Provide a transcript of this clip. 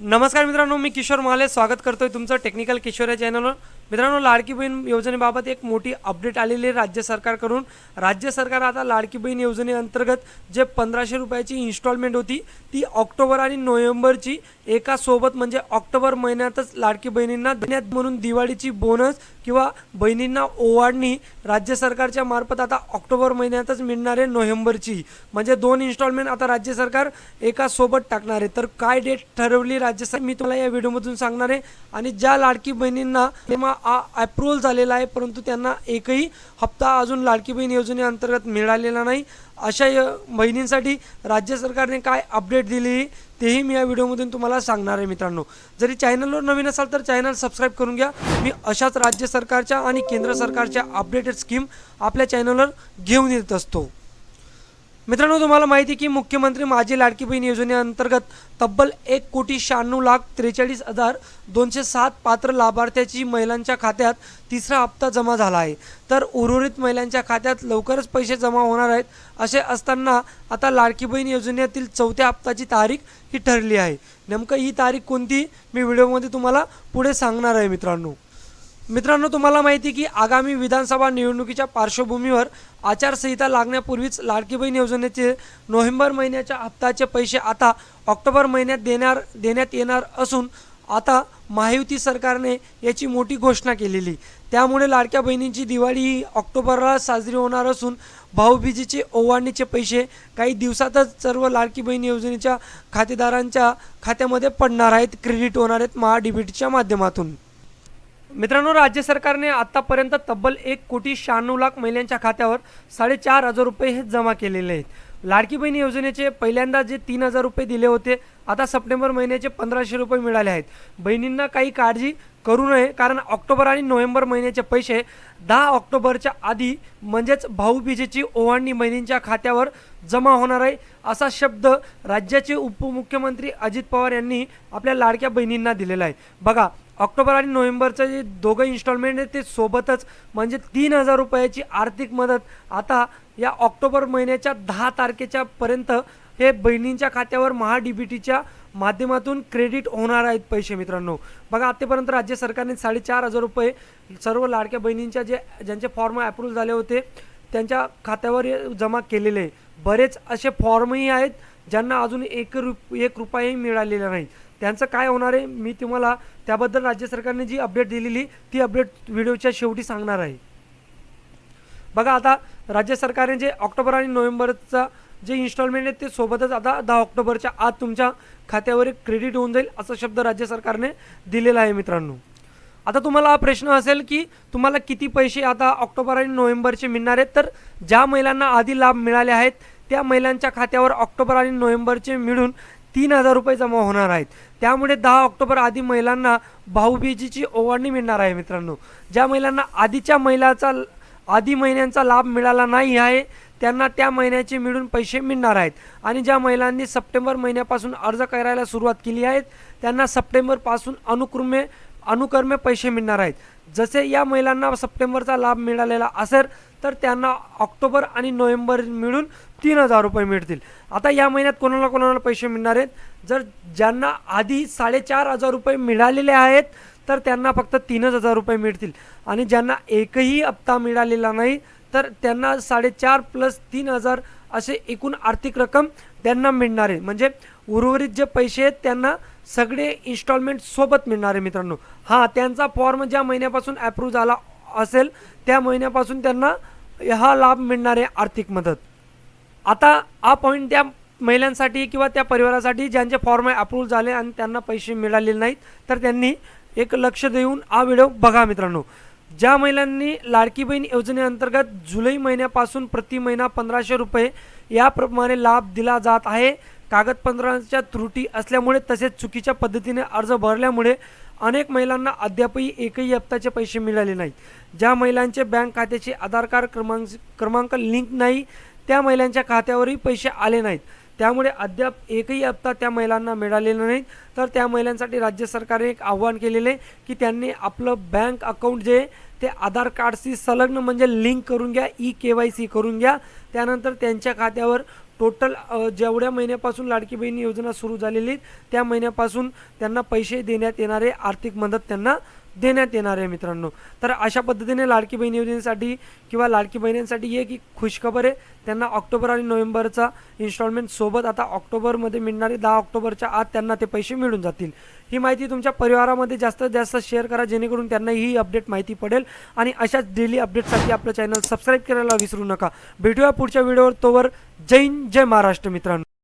नमस्कार मित्रांनो मी किशोर महाले. स्वागत करतोय तुमचं टेक्निकल किशोर या चॅनलवर मित्रांनो लाडकी बहीण योजनेबाबत एक मोठी अपडेट आलेली आहे राज्य सरकारकडून. राज्य सरकार आता लाडकी बहीण योजनेअंतर्गत जे पंधराशे रुपयाची इन्स्टॉलमेंट होती ती ऑक्टोबर आणि नोव्हेंबरची एका सोबत म्हणजे ऑक्टोबर महिन्यातच लाडकी बहिणींना देण्यात म्हणून दिवाळीची बोनस किंवा बहिणींना ओवाळणी राज्य सरकारच्या मार्फत आता ऑक्टोबर महिन्यातच मिळणार आहे नोव्हेंबरची. म्हणजे दोन इन्स्टॉलमेंट आता राज्य सरकार एका सोबत टाकणार आहे. तर काय डेट ठरवली राज्य सरकार मी तुम्हाला या व्हिडिओमधून सांगणार आहे. आणि ज्या लाडकी बहिणींना तेव्हा अप्रुव्हल झालेला आहे परंतु त्यांना एकही हप्ता अजून लाडकी बहीण योजनेअंतर्गत मिळालेला नाही. अशा य- बहिणींसाठी राज्य सरकारने काय अपडेट दिली तेही मी या व्हिडिओमधून तुम्हाला सांगणार आहे मित्रांनो. जरी चॅनलवर नवीन असाल तर चॅनल सबस्क्राईब करून घ्या. मी अशाच राज्य सरकारच्या आणि केंद्र सरकारच्या अपडेटेड स्कीम आपल्या चॅनलवर घेऊन येत असतो. मित्रांनो तुम्हाला माहिती की मुख्यमंत्री माझी लाडकी बहीण योजनेअंतर्गत तब्बल एक कोटी शहाण्णव लाख त्रेचाळीस हजार दोनशे सात पात्र लाभार्थ्याची महिलांच्या खात्यात तिसरा हप्ता जमा झाला आहे. तर उर्वरित महिलांच्या खात्यात लवकरच पैसे जमा होणार आहेत असे असताना आता लाडकी बहीण योजनेतील चौथ्या हप्त्याची तारीख ही ठरली आहे. नेमकं ही तारीख कोणती? मी व्हिडिओमध्ये तुम्हाला पुढे सांगणार आहे मित्रांनो. मित्रांनो तुम्हाला माहिती की आगामी विधानसभा निवडणुकीच्या पार्श्वभूमीवर आचारसंहिता लागण्यापूर्वीच लाडकी बहीण योजनेचे नोव्हेंबर महिन्याच्या हप्त्याचे पैसे आता ऑक्टोबर महिन्यात देणार देण्यात येणार असून आता महायुती सरकारने याची मोठी घोषणा केलेली. त्यामुळे लाडक्या बहिणींची दिवाळी ही ऑक्टोबरला साजरी होणार असून भाऊबीजेचे ओवाळणीचे पैसे काही दिवसातच सर्व लाडकी बहीण योजनेच्या खातेदारांच्या खात्यामध्ये पडणार आहेत. क्रेडिट होणार आहेत महाडीबीटीच्या माध्यमातून. मित्रांनो राज्य सरकारने आतापर्यंत तब्बल एक कोटी शहाण्णव लाख महिलांच्या खात्यावर साडेचार हजार रुपये हे जमा केलेले आहेत. लाडकी बहीण योजनेचे पहिल्यांदा जे तीन हजार रुपये दिले होते आता सप्टेंबर महिन्याचे पंधराशे रुपये मिळाले आहेत. बहिणींना काही काळजी करू नये कारण ऑक्टोबर आणि नोव्हेंबर महिन्याचे पैसे दहा ऑक्टोबरच्या आधी म्हणजेच भाऊबीजेची ओवाळणी बहिणींच्या खात्यावर जमा होणार आहे. असा शब्द राज्याचे उपमुख्यमंत्री अजित पवार यांनी आपल्या लाडक्या बहिणींना दिलेला आहे. बघा ऑक्टोबर आणि नोव्हेंबरचं जे दोघं इन्स्टॉलमेंट आहे ते सोबतच म्हणजे तीन हजार रुपयाची आर्थिक मदत आता या ऑक्टोबर महिन्याच्या दहा तारखेच्या पर्यंत हे बहिणींच्या खात्यावर महा डी बी टीच्या माध्यमातून क्रेडिट होणार आहेत पैसे मित्रांनो. बघा आत्तापर्यंत राज्य सरकारने साडेचार हजार रुपये सर्व लाडक्या बहिणींच्या जे ज्यांचे फॉर्म अप्रूव्ह झाले होते त्यांच्या खात्यावर जमा केलेले आहे. बरेच असे फॉर्मही आहेत ज्यांना अजून एक रुप एक रुपयाही मिळालेला नाही. त्यांचं काय होणार आहे मी तुम्हाला त्याबद्दल राज्य सरकारने जी अपडेट दिलेली ती अपडेट व्हिडिओच्या शेवटी सांगणार आहे. बघा आता राज्य सरकारने जे ऑक्टोबर आणि नोव्हेंबरचा जे इन्स्टॉलमेंट आहे ते सोबतच आता दहा ऑक्टोबरच्या आत तुमच्या खात्यावर एक क्रेडिट होऊन जाईल असा शब्द राज्य सरकारने दिलेला आहे मित्रांनो. आता तुम्हाला हा प्रश्न असेल की तुम्हाला किती पैसे आता ऑक्टोबर आणि नोव्हेंबरचे मिळणार आहेत? तर ज्या महिलांना आधी लाभ मिळाले आहेत त्या महिलांच्या खात्यावर ऑक्टोबर आणि नोव्हेंबरचे मिळून तीन हजार रुपये जमा होणार आहेत. त्यामुळे दहा ऑक्टोबर आधी महिलांना भाऊबीजीची ओवाळणी मिळणार आहे मित्रांनो. ज्या महिलांना आधीच्या महिलाचा आधी महिन्यांचा लाभ मिळाला नाही आहे त्यांना त्या महिन्याचे मिळून पैसे मिळणार आहेत. आणि ज्या महिलांनी सप्टेंबर महिन्यापासून अर्ज करायला सुरुवात केली आहे त्यांना सप्टेंबरपासून अनुक्रमे अनुकर्मे पैसे मिळणार आहेत. जसे या महिलांना सप्टेंबरचा लाभ मिळालेला असेल तर त्यांना ऑक्टोबर आणि नोव्हेंबर मिळून तीन हजार रुपये मिळतील. आता या महिन्यात कोणाला कोणाला पैसे मिळणार आहेत? जर ज्यांना आधी साडेचार हजार रुपये मिळालेले आहेत तर त्यांना फक्त तीनच हजार रुपये मिळतील. आणि ज्यांना एकही हप्ता मिळालेला नाही तर त्यांना साडेचार प्लस तीन हजार असे एकूण आर्थिक रक्कम त्यांना मिळणार आहे. म्हणजे उर्वरित जे पैसे आहेत त्यांना सगळे इन्स्टॉलमेंट सोबत मिळणार आहे मित्रांनो. हां त्यांचा फॉर्म ज्या महिन्यापासून अप्रूव्ह झाला असेल त्या महिन्यापासून त्यांना हा लाभ मिळणार आहे आर्थिक मदत. आता हा पॉईंट त्या महिलांसाठी किंवा त्या परिवारासाठी ज्यांचे फॉर्म अप्रूव्ह झाले आणि त्यांना पैसे मिळालेले नाहीत तर त्यांनी एक लक्ष देऊन हा व्हिडिओ बघा मित्रांनो. ज्या महिलांनी लाडकी बहीण योजनेअंतर्गत जुलै महिन्यापासून प्रति महिना पंधराशे रुपये याप्रमाणे लाभ दिला जात आहे. कागदपत्रांच्या त्रुटी असल्यामुळे तसेच चुकीच्या पद्धतीने अर्ज भरल्यामुळे अनेक महिलांना अद्यापही एकही हप्त्याचे पैसे मिळाले नाहीत. ज्या महिलांचे बँक खात्याचे आधार कार्ड क्रमांक क्रमांक लिंक नाही त्या महिलांच्या खात्यावरही पैसे आले नाहीत. त्यामुळे अद्याप एकही हप्ता त्या महिलांना मिळालेला नाही. तर त्या महिलांसाठी राज्य सरकारने एक आव्हान केलेलं आहे की त्यांनी आपलं बँक अकाउंट जे आहे ते आधार कार्डशी संलग्न म्हणजे लिंक करून घ्या ई के वाय सी करून घ्या. त्यानंतर त्यांच्या खात्यावर टोटल जेवढ्या महिन्यापासून लाडकी बहीण योजना सुरू झालेली त्या महिन्यापासून त्यांना पैसे देण्यात येणारे आर्थिक मदत त्यांना देण्यात येणार आहे मित्रांनो. तर अशा पद्धतीने लाडकी बहीण योजनेसाठी किंवा लाडकी बहिणींसाठी एक खुशखबर आहे. त्यांना ऑक्टोबर आणि नोव्हेंबरचा इन्स्टॉलमेंट सोबत आता ऑक्टोबरमध्ये मिळणारे दहा ऑक्टोबरच्या आत त्यांना ते पैसे मिळून जातील. ही माहिती तुमच्या परिवारामध्ये जास्तीत जास्त शेअर करा जेणेकरून त्यांना ही अपडेट माहिती पडेल. आणि अशाच डेली अपडेटसाठी आपलं चॅनल सबस्क्राईब करायला विसरू नका. भेटूया पुढच्या व्हिडिओवर तोवर जय हिंद जय महाराष्ट्र मित्रांनो.